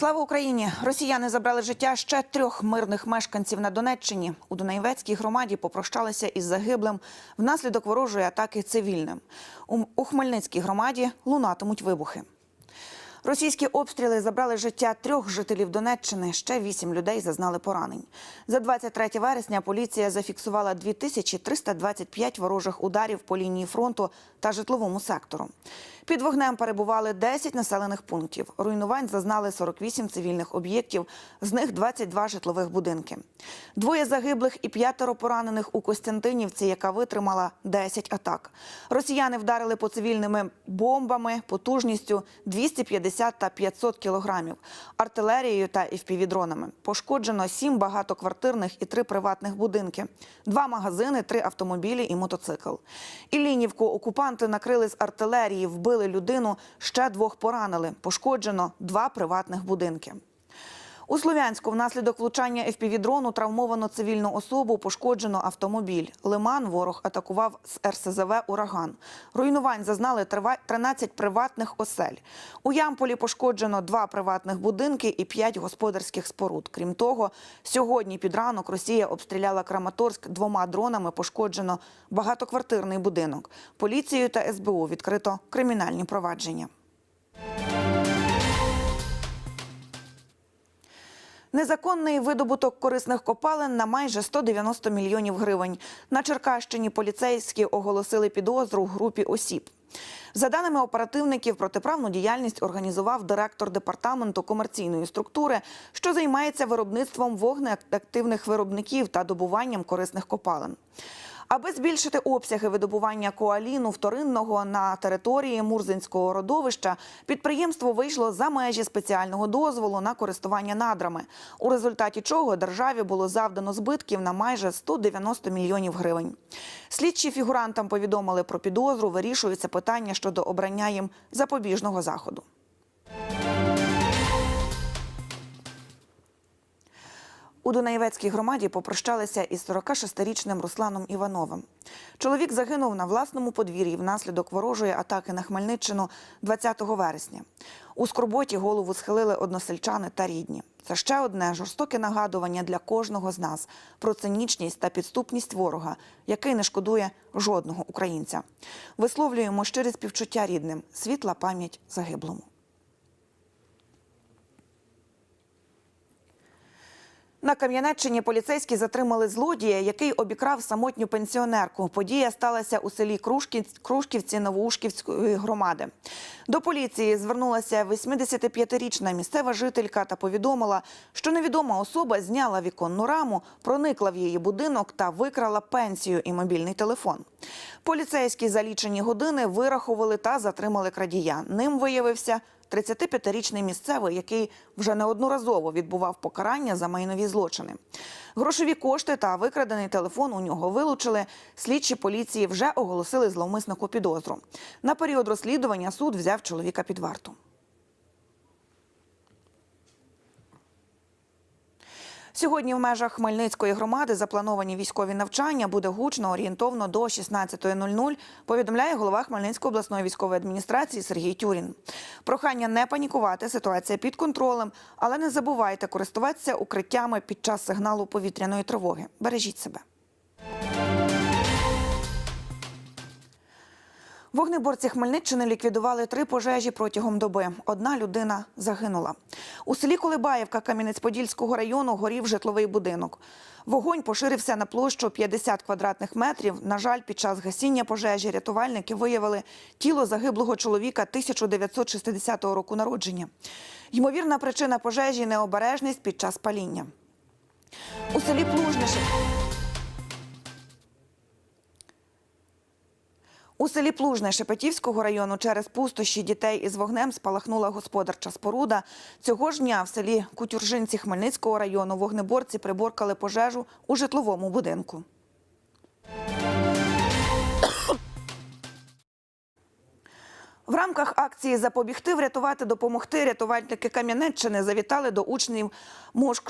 Слава Україні! Росіяни забрали життя ще трьох мирних мешканців на Донеччині. У Дунаєвецькій громаді попрощалися із загиблим внаслідок ворожої атаки цивільним. У- Хмельницькій громаді лунатимуть вибухи. Російські обстріли забрали життя трьох жителів Донеччини. Ще вісім людей зазнали поранень. За 23 вересня поліція зафіксувала 2325 ворожих ударів по лінії фронту та житловому сектору. Під вогнем перебували 10 населених пунктів. Руйнувань зазнали 48 цивільних об'єктів, з них 22 житлових будинки. Двоє загиблих і п'ятеро поранених у Костянтинівці, яка витримала 10 атак. Росіяни вдарили по цивільними бомбами потужністю 250 та 500 кілограмів, артилерією та FPV-дронами. Пошкоджено сім багатоквартирних і три приватних будинки, два магазини, три автомобілі і мотоцикл. Іллінівку окупанти накрили з артилерії, вбили людину, ще двох поранили. Пошкоджено два приватних будинки. У Слов'янську внаслідок влучання FPV-дрону травмовано цивільну особу, пошкоджено автомобіль. Лиман ворог атакував з РСЗВ «Ураган». Руйнувань зазнали трива- 13 приватних осель. У Ямполі пошкоджено два приватних будинки і п'ять господарських споруд. Крім того, сьогодні під ранок Росія обстріляла Краматорськ двома дронами, пошкоджено багатоквартирний будинок. Поліцією та СБУ відкрито кримінальні провадження. Незаконний видобуток корисних копалин на майже 190 мільйонів гривень. На Черкащині поліцейські оголосили підозру групі осіб. За даними оперативників, протиправну діяльність організував директор департаменту комерційної структури, що займається виробництвом вогнеактивних виробників та добуванням корисних копалин. Аби збільшити обсяги видобування коаліну вторинного на території Мурзинського родовища, підприємство вийшло за межі спеціального дозволу на користування надрами, у результаті чого державі було завдано збитків на майже 190 мільйонів гривень. Слідчі фігурантам повідомили про підозру, вирішується питання щодо обрання їм запобіжного заходу. У Дунаєвецькій громаді попрощалися із 46-річним Русланом Івановим. Чоловік загинув на власному подвір'ї внаслідок ворожої атаки на Хмельниччину 20 вересня. У скорботі голову схилили односельчани та рідні. Це ще одне жорстоке нагадування для кожного з нас про цинічність та підступність ворога, який не шкодує жодного українця. Висловлюємо щире співчуття рідним, світла пам'ять загиблому. На Кам'янеччині поліцейські затримали злодія, який обікрав самотню пенсіонерку. Подія сталася у селі Крушків- Крушківці Новоушківської громади. До поліції звернулася 85-річна місцева жителька та повідомила, що невідома особа зняла віконну раму, проникла в її будинок та викрала пенсію і мобільний телефон. Поліцейські за лічені години вирахували та затримали крадія. Ним виявився 35-річний місцевий, який вже неодноразово відбував покарання за майнові злочини. Грошові кошти та викрадений телефон у нього вилучили. Слідчі поліції вже оголосили зловмиснику підозру. На період розслідування суд взяв чоловіка під варту. Сьогодні в межах Хмельницької громади заплановані військові навчання буде гучно орієнтовно до 16.00, повідомляє голова Хмельницької обласної військової адміністрації Сергій Тюрін. Прохання не панікувати, ситуація під контролем, але не забувайте користуватися укриттями під час сигналу повітряної тривоги. Бережіть себе. Вогнеборці Хмельниччини ліквідували три пожежі протягом доби. Одна людина загинула. У селі Колибаєвка Кам'янець-Подільського району горів житловий будинок. Вогонь поширився на площу 50 квадратних метрів. На жаль, під час гасіння пожежі рятувальники виявили тіло загиблого чоловіка 1960 року народження. Ймовірна причина пожежі необережність під час паління. У селі Плужнише селі Плужне Шепетівського району через пустощі дітей із вогнем спалахнула господарча споруда. Цього ж дня в селі Кутюржинці Хмельницького району вогнеборці приборкали пожежу у житловому будинку. В рамках акції Запобігти, врятувати, допомогти рятувальники Кам'янеччини завітали до учнів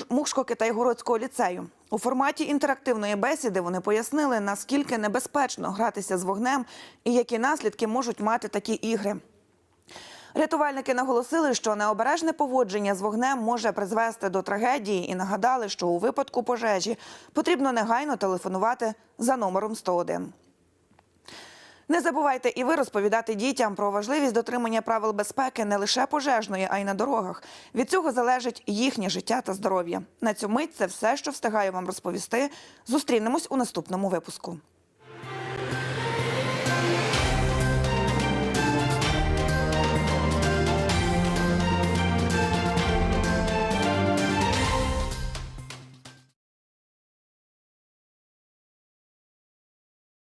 Мушко-Китайгородського ліцею. У форматі інтерактивної бесіди вони пояснили, наскільки небезпечно гратися з вогнем і які наслідки можуть мати такі ігри. Рятувальники наголосили, що необережне поводження з вогнем може призвести до трагедії і нагадали, що у випадку пожежі потрібно негайно телефонувати за номером 101. Не забувайте і ви розповідати дітям про важливість дотримання правил безпеки не лише пожежної, а й на дорогах. Від цього залежить їхнє життя та здоров'я. На цю мить це все, що встигаю вам розповісти. Зустрінемось у наступному випуску.